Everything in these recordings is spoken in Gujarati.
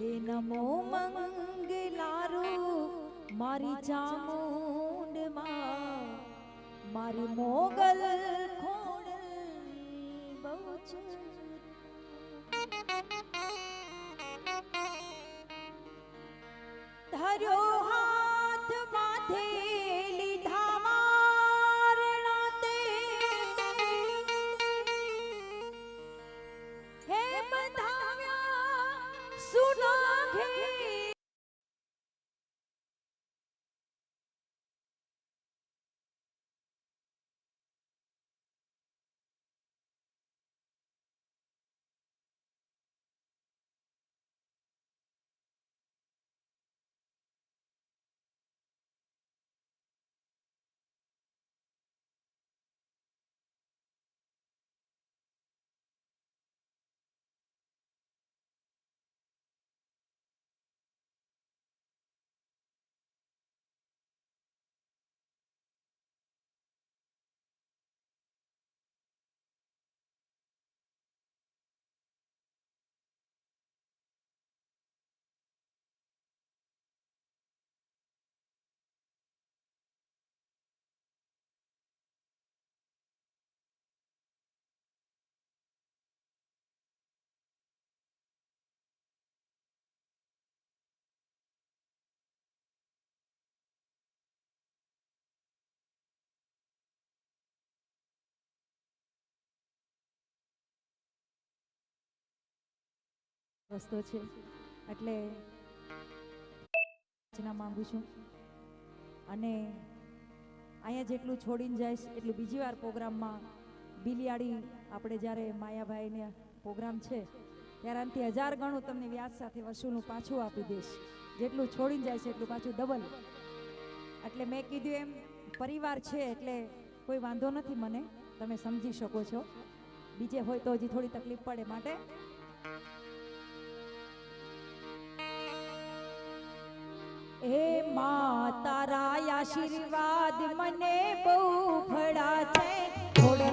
ये नमो मंगे लारू मारी जामुंड माँ। मारी मोगल धरो हाथ माथे રસ્તો છે. એટલે રચના માંગુ છું. અને અહીંયા જેટલું છોડીને જઈશ, એટલું બીજી વાર પ્રોગ્રામમાં બિલિયાળી આપણે જ્યારે માયાભાઈને પ્રોગ્રામ છે, ત્યારે આનાથી હજાર ગણું તમને વ્યાજ સાથે વસૂલનું પાછું આપી દઈશ. જેટલું છોડીને જાય છે એટલું પાછું ડબલ એટલે મેં કીધું એમ, પરિવાર છે એટલે કોઈ વાંધો નથી મને, તમે સમજી શકો છો. બીજે હોય તો હજી થોડી તકલીફ પડે માટે. આશીર્વાદ મને બહુ ફળા છે. થોડો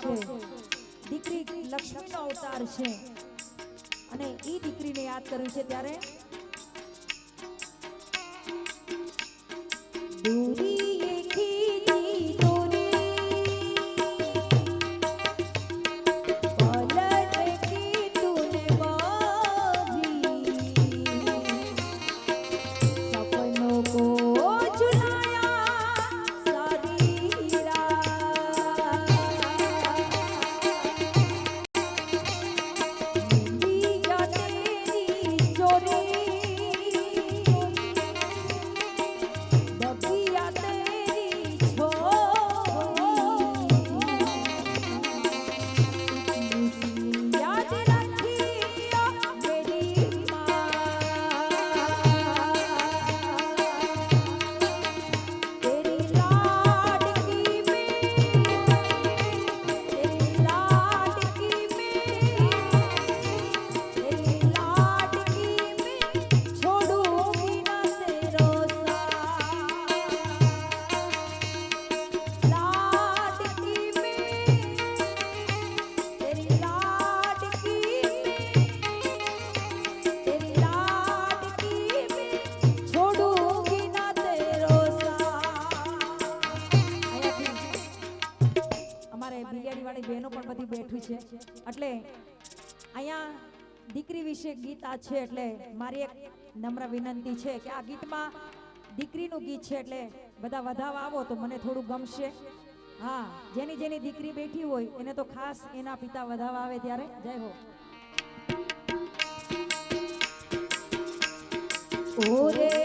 છે. દીકરી લક્ષ્મીનો અવતાર છે. અને એ દીકરીને યાદ કર્યું છે ત્યારે સંસ્થા છે એટલે મારી એક નમ્ર વિનંતી છે કે આ ગીતમાં દીકરીનું ગીત છે એટલે બધા વધાવા આવો તો મને થોડું ગમશે. હા, જેની જેની દીકરી બેઠી હોય એને તો ખાસ એના પિતા વધાવા આવે ત્યારે. જય હો. ઓરે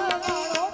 ઢોલાનો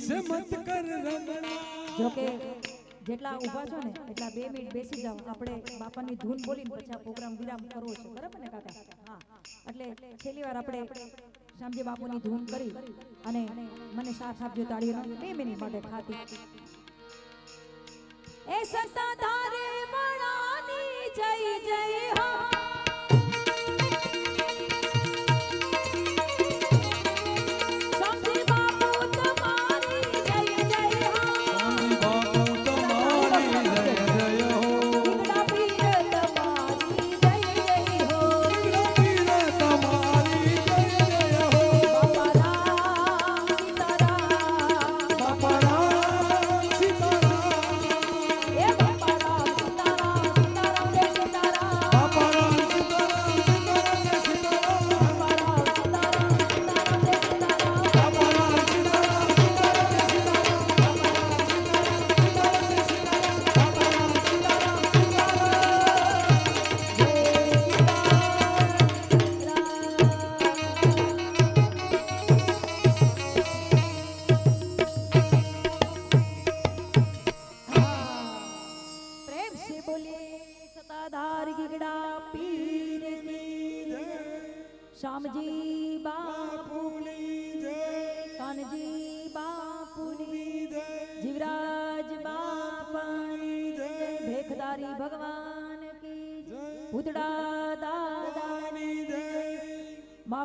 વિશે મત કર રમણા. જેટલા ઊભા છો ને, એટલા બે મિનિટ બેસી જાઓ. આપણે બાપાની ધૂન બોલીને પછી આ પ્રોગ્રામ વિરામ કરવો છે. બરાબર ને, કાકા? હા. એટલે છેલ્લી વાર આપણે શામજી બાપુની ધૂન કરી અને મને સાથ આપજો તાળી બે મિનિટ માટે ખાતી. એ સત્તાધારી મણાની જય જય હો.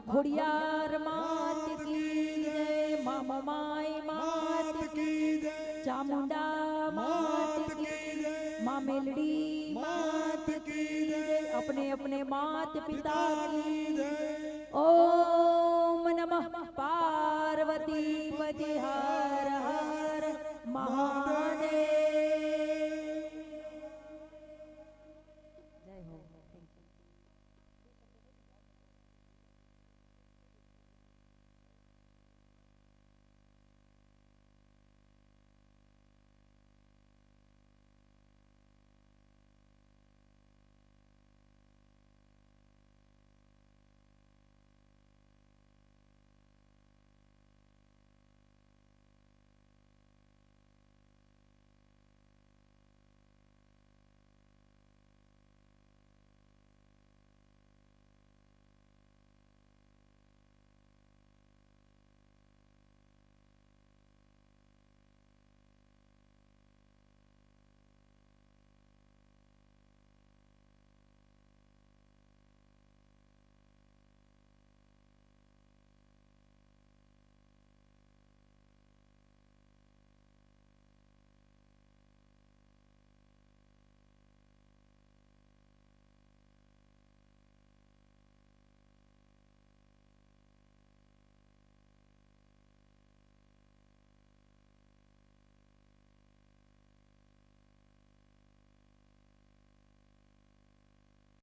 ખોડિયાર માત કી જય મા માય માત કી જય. ચામુંડા માત કી જય મા મેલડી માત કી જય. અપને અપને માત પિતા કી જય. ઓ